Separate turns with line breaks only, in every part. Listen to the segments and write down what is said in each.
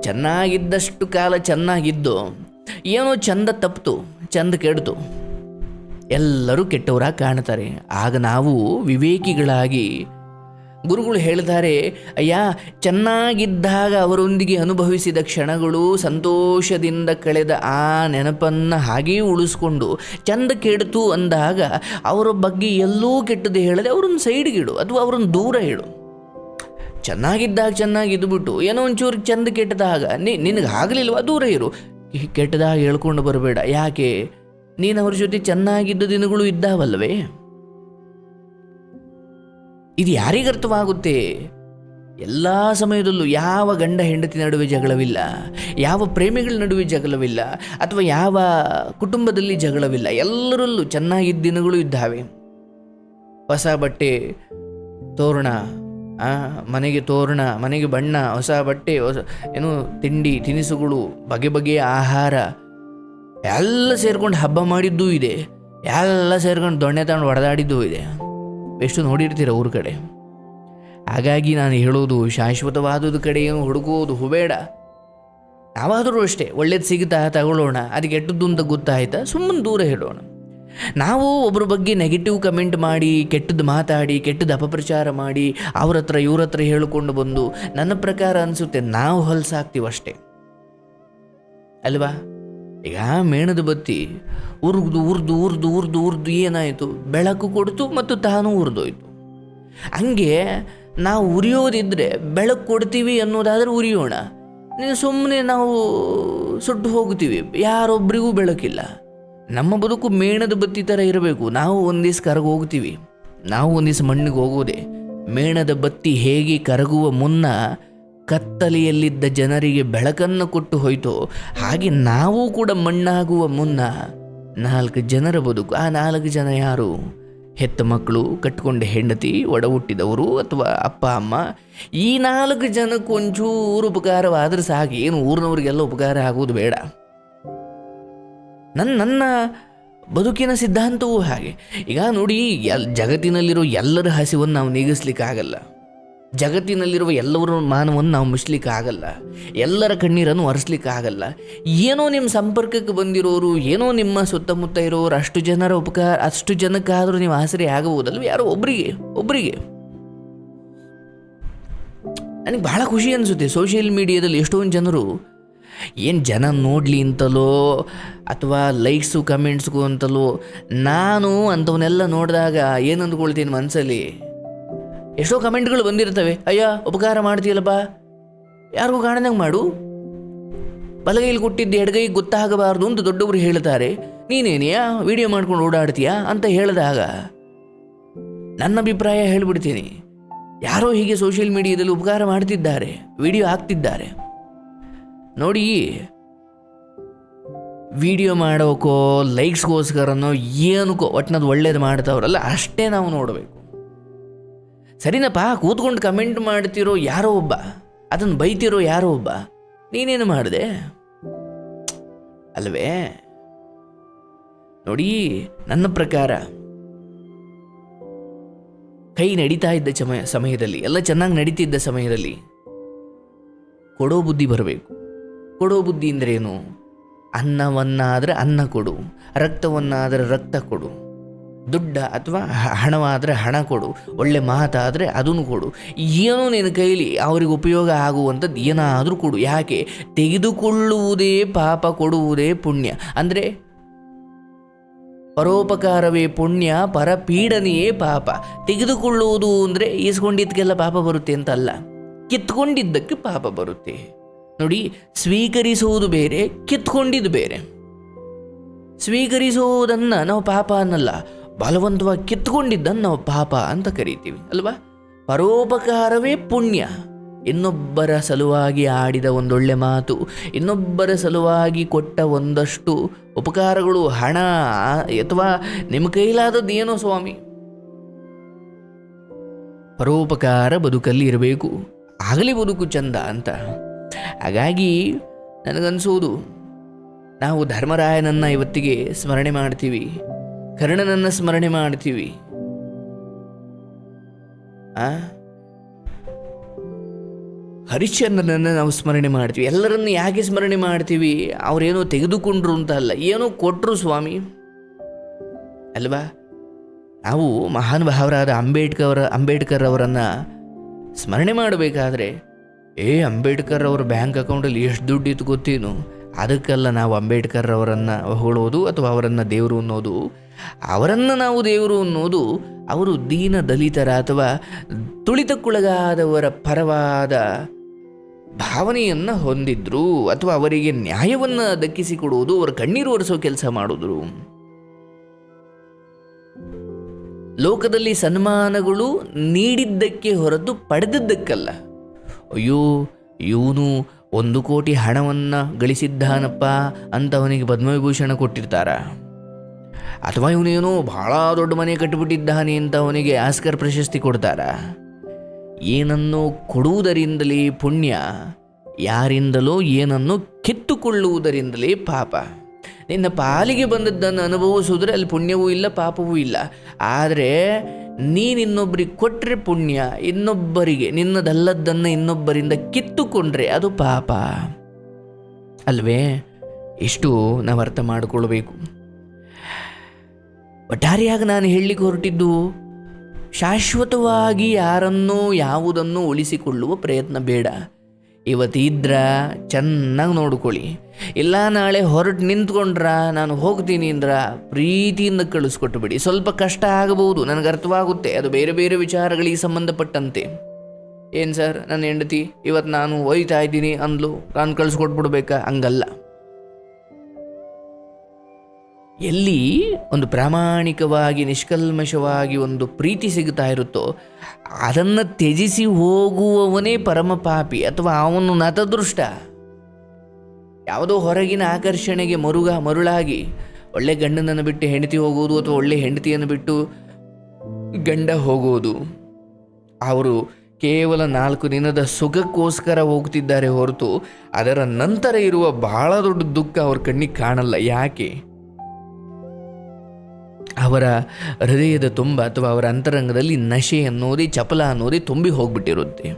ಚೆನ್ನಾಗಿದ್ದಷ್ಟು ಕಾಲ ಚೆನ್ನಾಗಿದ್ದು, ಏನೋ ಚಂದ ತಪ್ಪಿತು ಚಂದ ಕೆಡ್ತು ಎಲ್ಲರೂ ಕೆಟ್ಟವರಾಗಿ ಕಾಣ್ತಾರೆ. ಆಗ ನಾವು ವಿವೇಕಿಗಳಾಗಿ ಗುರುಗಳು ಹೇಳ್ತಾರೆ, ಅಯ್ಯ, ಚೆನ್ನಾಗಿದ್ದಾಗ ಅವರೊಂದಿಗೆ ಅನುಭವಿಸಿದ ಕ್ಷಣಗಳು ಸಂತೋಷದಿಂದ ಕಳೆದ ಆ ನೆನಪನ್ನು ಹಾಗೆಯೇ ಉಳಿಸ್ಕೊಂಡು ಚಂದ ಕೆಡ್ತು ಅಂದಾಗ ಅವರ ಬಗ್ಗೆ ಎಲ್ಲೂ ಕೆಟ್ಟದ್ದು ಹೇಳದೆ ಅವ್ರನ್ನ ಸೈಡ್ಗಿಡು ಅಥವಾ ಅವ್ರನ್ನ ದೂರ ಇಡು. ಚೆನ್ನಾಗಿದ್ದಾಗ ಚೆನ್ನಾಗಿದ್ದುಬಿಟ್ಟು ಏನೋ ಒಂಚೂರು ಚೆಂದ ಕೆಟ್ಟದಾಗ, ನೀ ನಿನಗೆ ಆಗಲಿಲ್ವ ದೂರ ಇರು. ಕೆಟ್ಟದಾಗ ಹೇಳ್ಕೊಂಡು ಬರಬೇಡ. ಯಾಕೆ? ನೀನು ಅವ್ರ ಜೊತೆ ಚೆನ್ನಾಗಿದ್ದ ದಿನಗಳು ಇದ್ದಾವಲ್ವೇ? ಇದು ಯಾರಿಗರ್ಥವಾಗುತ್ತೆ ಎಲ್ಲ ಸಮಯದಲ್ಲೂ ಯಾವ ಗಂಡ ಹೆಂಡತಿ ನಡುವೆ ಜಗಳವಿಲ್ಲ, ಯಾವ ಪ್ರೇಮಿಗಳ ನಡುವೆ ಜಗಳವಿಲ್ಲ, ಅಥವಾ ಯಾವ ಕುಟುಂಬದಲ್ಲಿ ಜಗಳವಿಲ್ಲ, ಎಲ್ಲರಲ್ಲೂ ಚೆನ್ನಾಗಿದ್ದ ದಿನಗಳು ಇದ್ದಾವೆ. ಹೊಸ ಬಟ್ಟೆ, ತೋರಣ ಮನೆಗೆ ತೋರಣ, ಮನೆಗೆ ಬಣ್ಣ, ಹೊಸ ಬಟ್ಟೆ, ಹೊಸ ಏನು ತಿಂಡಿ, ತಿನಿಸುಗಳು, ಬಗೆ ಬಗೆಯ ಆಹಾರ. ಎಲ್ಲ ಸೇರ್ಕೊಂಡು ಹಬ್ಬ ಮಾಡಿದ್ದೂ ಇದೆ. ಎಲ್ಲ ಸೇರ್ಕೊಂಡು ದೊಣ್ಣೆ ತಗೊಂಡು ಹೊಡೆದಾಡಿದ್ದೂ ಇದೆ. ಎಷ್ಟು ನೋಡಿರ್ತೀರ ಊರ ಕಡೆ. ಹಾಗಾಗಿ ನಾನು ಹೇಳೋದು ಶಾಶ್ವತವಾದದ ಕಡೆ ಏನು ಹುಡುಕೋದು ಹುಬೇಡ. ನಾವಾದರೂ ಅಷ್ಟೇ, ಒಳ್ಳೇದು ಸಿಗುತ್ತಾ ತಗೊಳ್ಳೋಣ ಅದಕ್ಕೆ ಎಟ್ಟದ್ದು ಅಂತ ಗೊತ್ತಾಯ್ತಾ ಸುಮ್ಮನೆ ದೂರ ಹೇಳೋಣ. ನಾವು ಒಬ್ಬರ ಬಗ್ಗೆ ನೆಗೆಟಿವ್ ಕಮೆಂಟ್ ಮಾಡಿ, ಕೆಟ್ಟದ್ದು ಮಾತಾಡಿ, ಕೆಟ್ಟದ್ದು ಅಪಪ್ರಚಾರ ಮಾಡಿ, ಅವ್ರ ಹತ್ರ, ಇವ್ರ ಹತ್ರ ಹೇಳಿಕೊಂಡು ಬಂದು ನನ್ನ ಪ್ರಕಾರ ಅನಿಸುತ್ತೆ ನಾವು ಹೊಲಸಾಗ್ತೀವಿ ಅಷ್ಟೇ. ಅಲ್ವಾ? ಈಗ ಮೇಣದ ಬತ್ತಿ ಉರ್ದು ಉರ್ದು ಉರ್ದು ಉರ್ದು ಉರ್ದು ಏನಾಯಿತು? ಬೆಳಕು ಕೊಡ್ತು ಮತ್ತು ತಾನು ಉರಿದೋಯ್ತು. ಹಂಗೆ ನಾವು ಉರಿಯೋದಿದ್ದರೆ ಬೆಳಕು ಕೊಡ್ತೀವಿ ಅನ್ನೋದಾದರೆ ಉರಿಯೋಣ. ನೀನು ಸುಮ್ಮನೆ ನಾವು ಸುಟ್ಟು ಹೋಗ್ತೀವಿ. ಯಾರೊಬ್ಬರಿಗೂ ಬೆಳಕಿಲ್ಲ. ನಮ್ಮ ಬದುಕು ಮೇಣದ ಬತ್ತಿ ಥರ ಇರಬೇಕು. ನಾವು ಒಂದಿವ್ಸ ಕರಗು ಹೋಗ್ತೀವಿ. ನಾವು ಒಂದಿವ್ಸ ಮಣ್ಣಿಗೆ ಹೋಗೋದೆ. ಮೇಣದ ಬತ್ತಿ ಹೇಗೆ ಕರಗುವ ಮುನ್ನ ಕತ್ತಲೆಯಲ್ಲಿದ್ದ ಜನರಿಗೆ ಬೆಳಕನ್ನು ಕೊಟ್ಟು ಹೋಯಿತು. ಹಾಗೆ ನಾವು ಕೂಡ ಮಣ್ಣಾಗುವ ಮುನ್ನ ನಾಲ್ಕು ಜನರ ಬದುಕು. ಆ ನಾಲ್ಕು ಜನ ಯಾರು? ಹೆತ್ತ ಮಕ್ಕಳು, ಕಟ್ಕೊಂಡ ಹೆಂಡತಿ, ಒಡ ಹುಟ್ಟಿದವರು ಅಥವಾ ಅಪ್ಪ, ಅಮ್ಮ? ಈ ನಾಲ್ಕು ಜನಕ್ಕೊಂಚೂರು ಉಪಕಾರವಾದ್ರೆ ಸಾಕು. ಏನು ಊರಿನವ್ರಿಗೆಲ್ಲ ಉಪಕಾರ ಆಗೋದು ಬೇಡ. ನನ್ನ ನನ್ನ ಬದುಕಿನ ಸಿದ್ಧಾಂತವೂ ಹಾಗೆ. ಈಗ ನೋಡಿ, ಎಲ್, ಜಗತ್ತಿನಲ್ಲಿರೋ ಎಲ್ಲರ ಹಸಿವನ್ನು ನಾವು ನೀಗಿಸ್ಲಿಕ್ಕಾಗಲ್ಲ. ಜಗತ್ತಿನಲ್ಲಿರುವ ಎಲ್ಲರ ಮಾನವನ್ನು ನಾವು ಮುಚ್ಚಲಿಕ್ಕೆ ಆಗಲ್ಲ ಎಲ್ಲರ ಕಣ್ಣೀರನ್ನು ಒರೆಸ್ಲಿಕ್ಕೆ ಆಗಲ್ಲ ಏನೋ ನಿಮ್ಮ ಸಂಪರ್ಕಕ್ಕೆ ಬಂದಿರೋರು, ಏನೋ ನಿಮ್ಮ ಸುತ್ತಮುತ್ತ ಇರೋರು, ಅಷ್ಟು ಜನರ ಉಪಕಾರ, ಅಷ್ಟು ಜನಕ್ಕಾದರೂ ನೀವು ಆಸರೆ ಆಗಬಹುದಲ್ವ? ಯಾರೋ ಒಬ್ಬರಿಗೆ ಒಬ್ಬರಿಗೆ ನನಗೆ ಬಹಳ ಖುಷಿ ಅನಿಸುತ್ತೆ. ಸೋಷಿಯಲ್ ಮೀಡಿಯಾದಲ್ಲಿ ಎಷ್ಟೊಂದು ಜನರು ಏನು ಜನ ನೋಡಲಿ ಅಂತಲೋ ಅಥವಾ ಲೈಕ್ಸು ಕಮೆಂಟ್ಸ್ಗೂ ಅಂತಲೋ ನಾನು ಅಂಥವನ್ನೆಲ್ಲ ನೋಡಿದಾಗ ಏನು ಅಂದ್ಕೊಳ್ತೀನಿ ಮನಸ್ಸಲ್ಲಿ ಎಷ್ಟೋ ಕಮೆಂಟ್ಗಳು ಬಂದಿರ್ತವೆ. ಅಯ್ಯ, ಉಪಕಾರ ಮಾಡ್ತೀಯಲ್ಲಪ್ಪ. ಯಾರಿಗೂ ಕಾಣದಂಗೆ ಮಾಡು. ಬಲಗೈಲಿ ಕೊಟ್ಟಿದ್ದು ಎಡಗೈಗೆ ಗೊತ್ತಾಗಬಾರ್ದು ಅಂತ ದೊಡ್ಡವರು ಹೇಳ್ತಾರೆ. ನೀನೇನಿಯಾ? ವಿಡಿಯೋ ಮಾಡ್ಕೊಂಡು ಓಡಾಡ್ತೀಯಾ ಅಂತ ಹೇಳಿದಾಗ ನನ್ನ ಅಭಿಪ್ರಾಯ ಹೇಳ್ಬಿಡ್ತೀನಿ. ಯಾರೋ ಹೀಗೆ ಸೋಷಿಯಲ್ ಮೀಡಿಯಾದಲ್ಲಿ ಉಪಕಾರ ಮಾಡ್ತಿದ್ದಾರೆ, ವಿಡಿಯೋ ಹಾಕ್ತಿದ್ದಾರೆ. ನೋಡಿ ವಿಡಿಯೋ ಮಾಡೋಕೋ ಲೈಕ್ಸ್ಗೋಸ್ಕರನೋ ಏನಕ್ಕೋ ಒಟ್ಟಿನದು ಒಳ್ಳೇದು ಮಾಡ್ತಾವ್ರಲ್ಲ, ಅಷ್ಟೇ ನಾವು ನೋಡಬೇಕು. ಸರಿನಪ್ಪ, ಕೂತ್ಕೊಂಡು ಕಮೆಂಟ್ ಮಾಡ್ತಿರೋ ಯಾರೋ ಒಬ್ಬ, ಅದನ್ನು ಬೈತಿರೋ ಯಾರೋ ಒಬ್ಬ, ನೀನೇನು ಮಾಡಿದೆ? ಅಲ್ವೇ? ನೋಡಿ, ನನ್ನ ಪ್ರಕಾರ, ಕೈ ನಡೀತಾ ಇದ್ದ ಸಮಯ ಸಮಯದಲ್ಲಿ, ಎಲ್ಲ ಚೆನ್ನಾಗಿ ನಡೀತಿದ್ದ ಸಮಯದಲ್ಲಿ, ಕೊಡೋ ಬುದ್ಧಿ ಬರಬೇಕು. ಕೊಡೋ ಬುದ್ಧಿ ಅಂದ್ರೇನು ಅನ್ನವನ್ನಾದರೆ ಅನ್ನ ಕೊಡು, ರಕ್ತವನ್ನಾದರೆ ರಕ್ತ ಕೊಡು, ದುಡ್ಡ ಅಥವಾ ಹಣವಾದರೆ ಹಣ ಕೊಡು, ಒಳ್ಳೆ ಮಾತಾದರೆ ಅದನ್ನು ಕೊಡು. ಏನೋ ನಿನ್ನ ಕೈಲಿ ಅವ್ರಿಗೆ ಉಪಯೋಗ ಆಗುವಂಥದ್ದು ಏನಾದರೂ ಕೊಡು. ಯಾಕೆ? ತೆಗೆದುಕೊಳ್ಳುವುದೇ ಪಾಪ, ಕೊಡುವುದೇ ಪುಣ್ಯ. ಅಂದರೆ ಪರೋಪಕಾರವೇ ಪುಣ್ಯ, ಪರಪೀಡನೆಯೇ ಪಾಪ. ತೆಗೆದುಕೊಳ್ಳುವುದು ಅಂದರೆ ಈಸ್ಕೊಂಡಿದ್ದಕ್ಕೆಲ್ಲ ಪಾಪ ಬರುತ್ತೆ ಅಂತಲ್ಲ. ಕಿತ್ಕೊಂಡಿದ್ದಕ್ಕೆ ಪಾಪ ಬರುತ್ತೆ. ನೋಡಿ, ಸ್ವೀಕರಿಸುವುದು ಬೇರೆ, ಕಿತ್ಕೊಂಡಿದ್ದು ಬೇರೆ. ಸ್ವೀಕರಿಸುವುದನ್ನು ನಾವು ಪಾಪ ಅನ್ನಲ್ಲ, ಬಲವಂತವಾಗಿ ಕಿತ್ಕೊಂಡಿದ್ದನ್ನು ನಾವು ಪಾಪ ಅಂತ ಕರಿತೀವಿ, ಅಲ್ವಾ? ಪರೋಪಕಾರವೇ ಪುಣ್ಯ. ಇನ್ನೊಬ್ಬರ ಸಲುವಾಗಿ ಆಡಿದ ಒಂದೊಳ್ಳೆ ಮಾತು, ಇನ್ನೊಬ್ಬರ ಸಲುವಾಗಿ ಕೊಟ್ಟ ಒಂದಷ್ಟು ಉಪಕಾರಗಳು, ಹಣ, ಅಥವಾ ನಿಮ್ಮ ಕೈಲಾದದ್ದು ಏನೋ ಸ್ವಾಮಿ? ಪರೋಪಕಾರ ಬದುಕಲ್ಲಿ ಇರಬೇಕು, ಆಗಲಿ ಬದುಕು ಚಂದ ಅಂತ. ಹಾಗಾಗಿ ನನಗನ್ಸೋದು ನಾವು ಧರ್ಮರಾಯನನ್ನ ಇವತ್ತಿಗೆ ಸ್ಮರಣೆ ಮಾಡ್ತೀವಿ, ಕರ್ಣನನ್ನು ಸ್ಮರಣೆ ಮಾಡ್ತೀವಿ. ಆ? ಹರಿಶ್ಚಂದ್ರನನ್ನು ನಾವು ಸ್ಮರಣೆ ಮಾಡ್ತೀವಿ. ಎಲ್ಲರನ್ನು ಯಾಕೆ ಸ್ಮರಣೆ ಮಾಡ್ತೀವಿ? ಅವರೇನೋ ತೆಗೆದುಕೊಂಡ್ರು ಅಂತ ಅಲ್ಲ, ಏನೋ ಕೊಟ್ಟರು ಸ್ವಾಮಿ. ಅಲ್ವಾ? ನಾವು ಮಹಾನ್ ಭಾವರಾದ ಅಂಬೇಡ್ಕರ್ ಅಂಬೇಡ್ಕರ್ ಅವರನ್ನು ಸ್ಮರಣೆ ಮಾಡಬೇಕಾದ್ರೆ ಏ, ಅಂಬೇಡ್ಕರ್ ಅವ್ರ ಬ್ಯಾಂಕ್ ಅಕೌಂಟಲ್ಲಿ ಎಷ್ಟು ದುಡ್ಡು ಇತ್ತು ಗೊತ್ತೇನು? ಅದಕ್ಕೆಲ್ಲ ನಾವು ಅಂಬೇಡ್ಕರ್ ಅವರನ್ನು ಹೊಗಳೋದು ಅಥವಾ ಅವರನ್ನು ದೇವರು ಅನ್ನೋದು? ಅವರನ್ನು ನಾವು ದೇವರು ಅನ್ನೋದು ಅವರು ದೀನ ದಲಿತರ ಅಥವಾ ತುಳಿತಕ್ಕೊಳಗಾದವರ ಪರವಾದ ಭಾವನೆಯನ್ನು ಹೊಂದಿದ್ರು ಅಥವಾ ಅವರಿಗೆ ನ್ಯಾಯವನ್ನು ದಕ್ಕಿಸಿಕೊಡುವುದು ಅವರ ಕಣ್ಣೀರು ಒರೆಸೋ ಕೆಲಸ ಮಾಡಿದ್ರು. ಲೋಕದಲ್ಲಿ ಸನ್ಮಾನಗಳು ನೀಡಿದ್ದಕ್ಕೆ ಹೊರತು ಪಡೆದಿದ್ದಕ್ಕಲ್ಲ. ಅಯ್ಯೋ, ಇವನು ಒಂದು ಕೋಟಿ ಹಣವನ್ನು ಗಳಿಸಿದ್ದಾನಪ್ಪ ಅಂತ ಅವನಿಗೆ ಪದ್ಮವಿಭೂಷಣ ಕೊಟ್ಟಿರ್ತಾರ. ಅಥವಾ ಇವನೇನೋ ಬಹಳ ದೊಡ್ಡ ಮನೆ ಕಟ್ಟಿಬಿಟ್ಟಿದ್ದಾನೆ ಅಂತ ಅವನಿಗೆ ಆಸ್ಕರ್ ಪ್ರಶಸ್ತಿ ಕೊಡ್ತಾರ. ಏನನ್ನು ಕೊಡುವುದರಿಂದಲೇ ಪುಣ್ಯ, ಯಾರಿಂದಲೋ ಏನನ್ನು ಕಿತ್ತುಕೊಳ್ಳುವುದರಿಂದಲೇ ಪಾಪ. ನಿನ್ನ ಪಾಲಿಗೆ ಬಂದದ್ದನ್ನು ಅನುಭವಿಸಿದ್ರೆ ಅಲ್ಲಿ ಪುಣ್ಯವೂ ಇಲ್ಲ, ಪಾಪವೂ ಇಲ್ಲ. ಆದರೆ ನೀನು ಇನ್ನೊಬ್ಬರಿಗೆ ಕೊಟ್ಟರೆ ಪುಣ್ಯ, ಇನ್ನೊಬ್ಬರಿಗೆ, ನಿನ್ನದಲ್ಲದ್ದನ್ನು ಇನ್ನೊಬ್ಬರಿಂದ ಕಿತ್ತುಕೊಂಡ್ರೆ ಅದು ಪಾಪ. ಅಲ್ವೇ? ಇಷ್ಟು ನಾವು ಅರ್ಥ ಮಾಡಿಕೊಳ್ಬೇಕು. ಒಟ್ಟಾರೆಯಾಗಿ ನಾನು ಹೇಳಲಿಕ್ಕೆ ಹೊರಟಿದ್ದು, ಶಾಶ್ವತವಾಗಿ ಯಾರನ್ನೂ ಯಾವುದನ್ನು ಉಳಿಸಿಕೊಳ್ಳುವ ಪ್ರಯತ್ನ ಬೇಡ. ಇವತ್ತಿದ್ರ ಚೆನ್ನಾಗಿ ನೋಡ್ಕೊಳ್ಳಿ. ಇಲ್ಲ ನಾಳೆ ಹೊರಟು ನಿಂತ್ಕೊಂಡ್ರ ನಾನು ಹೋಗ್ತೀನಿ ಅಂದ್ರ ಪ್ರೀತಿಯಿಂದ ಕಳಿಸ್ಕೊಟ್ಟು ಬಿಡಿ. ಸ್ವಲ್ಪ ಕಷ್ಟ ಆಗಬಹುದು, ನನಗೆ ಅರ್ಥವಾಗುತ್ತೆ. ಅದು ಬೇರೆ ಬೇರೆ ವಿಚಾರಗಳಿಗೆ ಸಂಬಂಧಪಟ್ಟಂತೆ. ಏನು ಸರ್, ನನ್ನ ಹೆಂಡತಿ ಇವತ್ತು ನಾನು ಒಯ್ತಾ ಇದ್ದೀನಿ ಅಂದ್ಲು. ನಾನು ಕಳಿಸ್ಕೊಟ್ಬಿಡ್ಬೇಕಾ? ಹಂಗಲ್ಲ. ಎಲ್ಲಿ ಒಂದು ಪ್ರಾಮಾಣಿಕವಾಗಿ, ನಿಷ್ಕಲ್ಮಶವಾಗಿ ಒಂದು ಪ್ರೀತಿ ಸಿಗ್ತಾ ಇರುತ್ತೋ, ಅದನ್ನು ತ್ಯಜಿಸಿ ಹೋಗುವವನೇ ಪರಮ ಪಾಪಿ ಅಥವಾ ಅವನು ನತದೃಷ್ಟ. ಯಾವುದೋ ಹೊರಗಿನ ಆಕರ್ಷಣೆಗೆ ಮರುಗ, ಮರುಳಾಗಿ ಒಳ್ಳೆ ಗಂಡನನ್ನು ಬಿಟ್ಟು ಹೆಂಡತಿ ಹೋಗುವುದು ಅಥವಾ ಒಳ್ಳೆ ಹೆಂಡತಿಯನ್ನು ಬಿಟ್ಟು ಗಂಡ ಹೋಗುವುದು. ಅವರು ಕೇವಲ ನಾಲ್ಕು ದಿನದ ಸುಖಕ್ಕೋಸ್ಕರ ಹೋಗ್ತಿದ್ದಾರೆ ಹೊರತು ಅದರ ನಂತರ ಇರುವ ಬಹಳ ದೊಡ್ಡ ದುಃಖ ಅವ್ರ ಕಣ್ಣಿಗೆ ಕಾಣಲ್ಲ. ಯಾಕೆ? ಅವರ ಹೃದಯದ ತುಂಬ ಅಥವಾ ಅವರ ಅಂತರಂಗದಲ್ಲಿ ನಶೆ ಅನ್ನೋದೇ, ಚಪಲ ಅನ್ನೋದೇ ತುಂಬಿ ಹೋಗ್ಬಿಟ್ಟಿರುತ್ತೆ.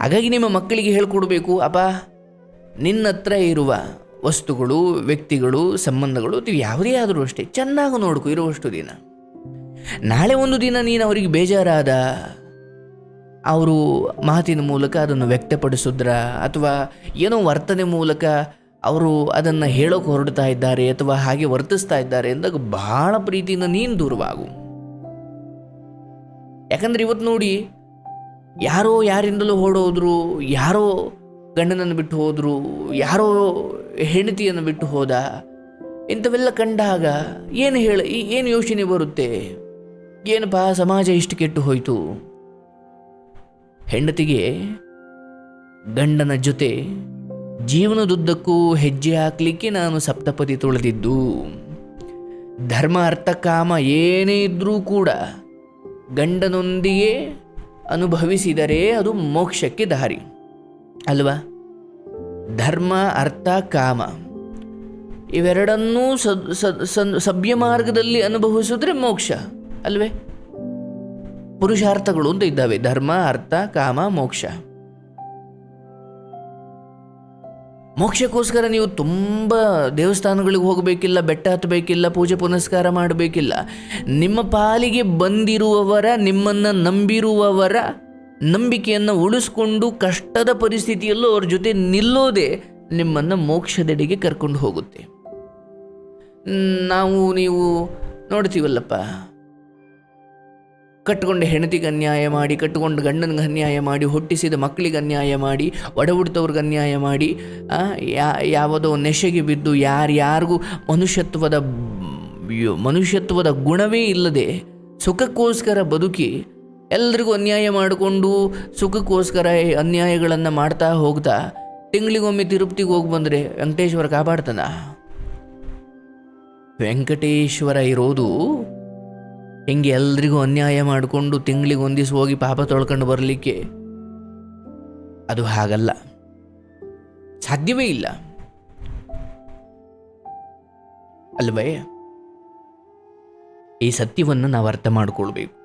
ಹಾಗಾಗಿ ನಿಮ್ಮ ಮಕ್ಕಳಿಗೆ ಹೇಳ್ಕೊಡ್ಬೇಕು, ಅಪ್ಪ, ನಿನ್ನ ಹತ್ರ ಇರುವ ವಸ್ತುಗಳು, ವ್ಯಕ್ತಿಗಳು, ಸಂಬಂಧಗಳು ಯಾವುದೇ ಆದರೂ ಅಷ್ಟೇ, ಚೆನ್ನಾಗಿ ನೋಡ್ಕೊ, ಇರುವಷ್ಟು ದಿನ. ನಾಳೆ ಒಂದು ದಿನ ನೀನು ಅವರಿಗೆ ಬೇಜಾರಾದ, ಅವರು ಮಾತಿನ ಮೂಲಕ ಅದನ್ನು ವ್ಯಕ್ತಪಡಿಸಿದ್ರ ಅಥವಾ ಏನೋ ವರ್ತನೆ ಮೂಲಕ ಅವರು ಅದನ್ನು ಹೇಳೋಕೆ ಹೊರಡ್ತಾ ಇದ್ದಾರೆ ಅಥವಾ ಹಾಗೆ ವರ್ತಿಸ್ತಾ ಇದ್ದಾರೆ ಅಂದಾಗ ಬಹಳ ಪ್ರೀತಿಯಿಂದ ನೀನು ದೂರವಾಗು. ಯಾಕಂದ್ರೆ ಇವತ್ತು ನೋಡಿ ಯಾರೋ ಯಾರಿಂದಲೂ ಓಡೋದ್ರು, ಯಾರೋ ಗಂಡನನ್ನು ಬಿಟ್ಟು ಹೋದರು, ಯಾರೋ ಹೆಂಡತಿಯನ್ನು ಬಿಟ್ಟು ಹೋದ, ಇಂಥವೆಲ್ಲ ಕಂಡಾಗ ಏನು ಹೇಳ ಏನು ಯೋಚನೆ ಬರುತ್ತೆ? ಏನಪ್ಪ ಸಮಾಜ ಇಷ್ಟು ಕೆಟ್ಟು ಹೋಯಿತು? ಹೆಂಡತಿಗೆ ಗಂಡನ ಜೊತೆ ಜೀವನದುದ್ದಕ್ಕೂ ಹೆಜ್ಜೆ ಹಾಕಲಿಕ್ಕೆ ನಾನು ಸಪ್ತಪದಿ ತುಳಿದಿದ್ದು. ಧರ್ಮ ಅರ್ಥ ಕಾಮ ಏನೇ ಇದ್ರೂ ಕೂಡ ಗಂಡನೊಂದಿಗೆ ಅನುಭವಿಸಿದರೆ ಅದು ಮೋಕ್ಷಕ್ಕೆ ದಾರಿ. ಅಲ್ವಾ? ಧರ್ಮ, ಅರ್ಥ, ಕಾಮ ಇವೆರಡನ್ನೂ ಸಭ್ಯ ಮಾರ್ಗದಲ್ಲಿ ಅನುಭವಿಸಿದ್ರೆ ಮೋಕ್ಷ, ಅಲ್ವೇ? ಪುರುಷಾರ್ಥಗಳು ಅಂತ ಇದ್ದಾವೆ. ಧರ್ಮ, ಅರ್ಥ, ಕಾಮ, ಮೋಕ್ಷ. ಮೋಕ್ಷಕ್ಕೋಸ್ಕರ ನೀವು ತುಂಬ ದೇವಸ್ಥಾನಗಳಿಗೆ ಹೋಗಬೇಕಿಲ್ಲ, ಬೆಟ್ಟ ಹತ್ತಬೇಕಿಲ್ಲ, ಪೂಜೆ ಪುನಸ್ಕಾರ ಮಾಡಬೇಕಿಲ್ಲ. ನಿಮ್ಮ ಪಾಲಿಗೆ ಬಂದಿರುವವರ, ನಿಮ್ಮನ್ನು ನಂಬಿರುವವರ ನಂಬಿಕೆಯನ್ನು ಉಳಿಸ್ಕೊಂಡು ಕಷ್ಟದ ಪರಿಸ್ಥಿತಿಯಲ್ಲೂ ಅವ್ರ ಜೊತೆ ನಿಲ್ಲೋದೆ ನಿಮ್ಮನ್ನು ಮೋಕ್ಷದೆಡೆಗೆ ಕರ್ಕೊಂಡು ಹೋಗುತ್ತೆ. ನಾವು ನೀವು ನೋಡ್ತೀವಲ್ಲಪ್ಪ. ಕಟ್ಕೊಂಡು ಹೆಂಡತಿಗೆ ಅನ್ಯಾಯ ಮಾಡಿ ಕಟ್ಟಿಕೊಂಡು ಗಂಡನಿಗೆ ಅನ್ಯಾಯ ಮಾಡಿ, ಹುಟ್ಟಿಸಿದ ಮಕ್ಕಳಿಗೆ ಅನ್ಯಾಯ ಮಾಡಿ ಒಡ ಹುಡ್ತವ್ರಿಗೆ ಅನ್ಯಾಯ ಮಾಡಿ ಯಾ- ಯಾವುದೋ ನೆಶೆಗೆ ಬಿದ್ದು ಯಾರ್ಯಾರಿಗೂ ಮನುಷ್ಯತ್ವದ ಮನುಷ್ಯತ್ವದ ಗುಣವೇ ಇಲ್ಲದೆ ಸುಖಕ್ಕೋಸ್ಕರ ಬದುಕಿ ಎಲ್ರಿಗೂ ಅನ್ಯಾಯ ಮಾಡಿಕೊಂಡು ಸುಖಕ್ಕೋಸ್ಕರ ಅನ್ಯಾಯಗಳನ್ನು ಮಾಡ್ತಾ ಹೋಗ್ತಾ ತಿಂಗಳಿಗೊಮ್ಮೆ ತಿರುಪ್ತಿಗೆ ಹೋಗಿ ಬಂದರೆ ವೆಂಕಟೇಶ್ವರ ಕಾಪಾಡ್ತಾನ? ವೆಂಕಟೇಶ್ವರ ಇರೋದು ಹಿಂಗೆ ಎಲ್ರಿಗೂ ಅನ್ಯಾಯ ಮಾಡಿಕೊಂಡು ತಿಂಗಳಿಗೆ ಒಂದಿವ್ಸ ಹೋಗಿ ಪಾಪ ತೊಳ್ಕೊಂಡು ಬರಲಿಕ್ಕೆ? ಅದು ಹಾಗಲ್ಲ. ಸಾಧ್ಯವೇ ಇಲ್ಲ. ಅಲ್ವೇ? ಈ ಸತ್ಯವನ್ನು ನಾವು ಅರ್ಥ ಮಾಡಿಕೊಳ್ಬೇಕು.